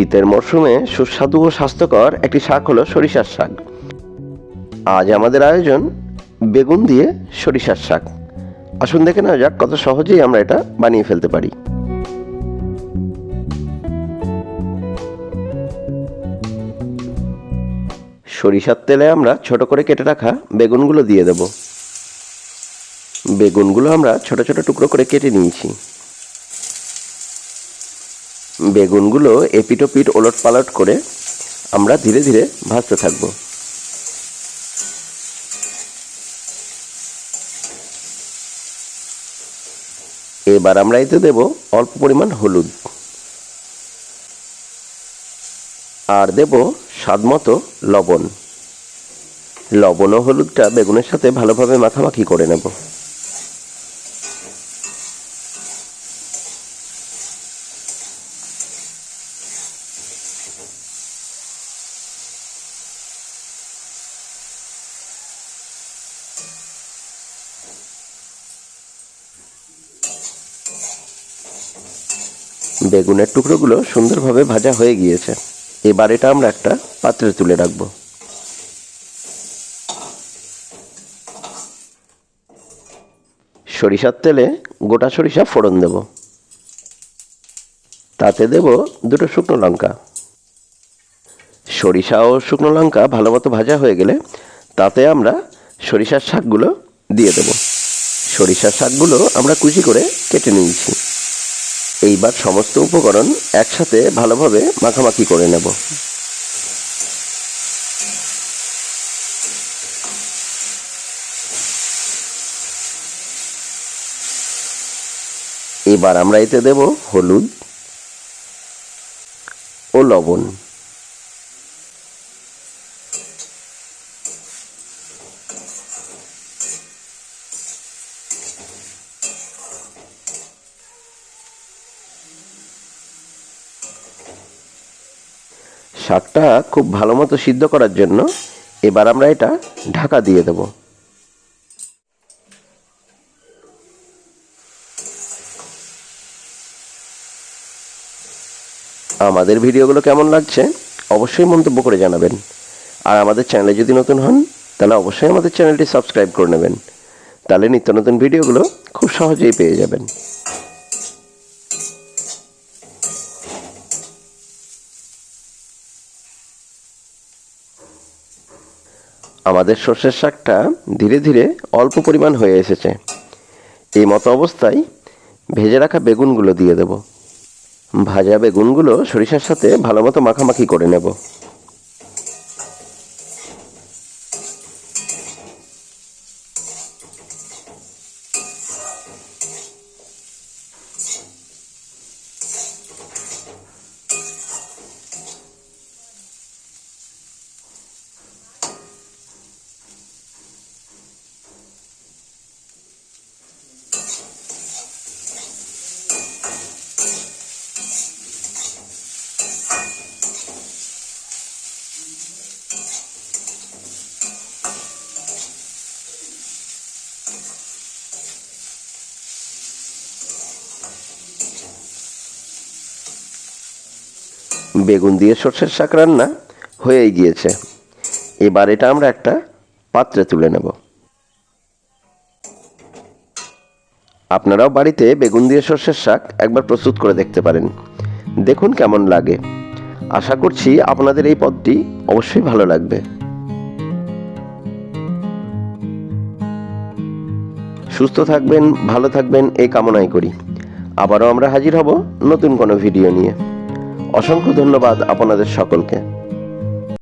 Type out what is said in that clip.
শীতের মরশুমে সুস্বাদু ও স্বাস্থ্যকর একটি শাক হলো সরিষার শাক। আজ আমাদের আয়োজন বেগুন দিয়ে সরিষার শাক। আসুন দেখে নেওয়া যাক কত সহজেই আমরা এটা বানিয়ে ফেলতে পারি। সরিষার তেলে আমরা ছোট করে কেটে রাখা বেগুনগুলো দিয়ে দেব। বেগুনগুলো আমরা ছোট ছোট টুকরো করে কেটে নিয়েছি। বেগুনগুলো এপিট ওপিট ওলট পালট করে আমরা ধীরে ধীরে ভাজতে থাকব। এবার আমরা এতে দেব অল্প পরিমাণ হলুদ। আর দেব স্বাদ মতো লবণ। লবণ ও হলুদটা বেগুনের সাথে ভালোভাবে মাখামাখি করে নেব। বেগুনের টুকরোগুলো সুন্দরভাবে ভাজা হয়ে গিয়েছে। এবার এটা আমরা একটা পাত্রে তুলে রাখব। সরিষার তেলে গোটা সরিষা ফোড়ন দেব। তাতে দেব দুটো শুকনো লঙ্কা। সরিষা ও শুকনো লঙ্কা ভালো মতো ভাজা হয়ে গেলে তাতে আমরা সরিষার শাকগুলো দিয়ে দেব। সরিষার শাকগুলো আমরা কুচি করে কেটে নিয়েছি। এইবার সমস্ত উপকরণ একসাথে ভালোভাবে মাখামাখি করে নেব। এবার আমরা এতে দেব হলুদ ও লবণ। শাকটা খুব ভালো মতো সিদ্ধ করার জন্য এবার আমরা এটা ঢাকা দিয়ে দেব। আমাদের ভিডিওগুলো কেমন লাগছে অবশ্যই মন্তব্য করে জানাবেন। আর আমাদের চ্যানেলে যদি নতুন হন, তাহলে অবশ্যই আমাদের চ্যানেলটি সাবস্ক্রাইব করে নেবেন। তাহলে নিত্য নতুন ভিডিওগুলো খুব সহজেই পেয়ে যাবেন। আমাদের সর্ষের শাকটা ধীরে ধীরে অল্প পরিমাণ হয়ে এসেছে। এই মতো অবস্থায় ভেজে রাখা বেগুনগুলো দিয়ে দেব। ভাজা বেগুনগুলো সরিষার সাথে ভালো মতো মাখামাখি করে নেব। বেগুন দিয়ে সর্ষের শাক রান্না হয়েই গিয়েছে। এবার এটা আমরা একটা পাত্রে তুলে নেব। আপনারাও বাড়িতে বেগুন দিয়ে সর্ষের শাক একবার প্রস্তুত করে দেখতে পারেন। দেখুন কেমন লাগে। আশা করছি আপনাদের এই পদটি অবশ্যই ভালো লাগবে। সুস্থ থাকবেন, ভালো থাকবেন এই কামনাই করি। আবারও আমরা হাজির হব নতুন কোনো ভিডিও নিয়ে। অসংখ্য ধন্যবাদ আপনাদের সকলকে।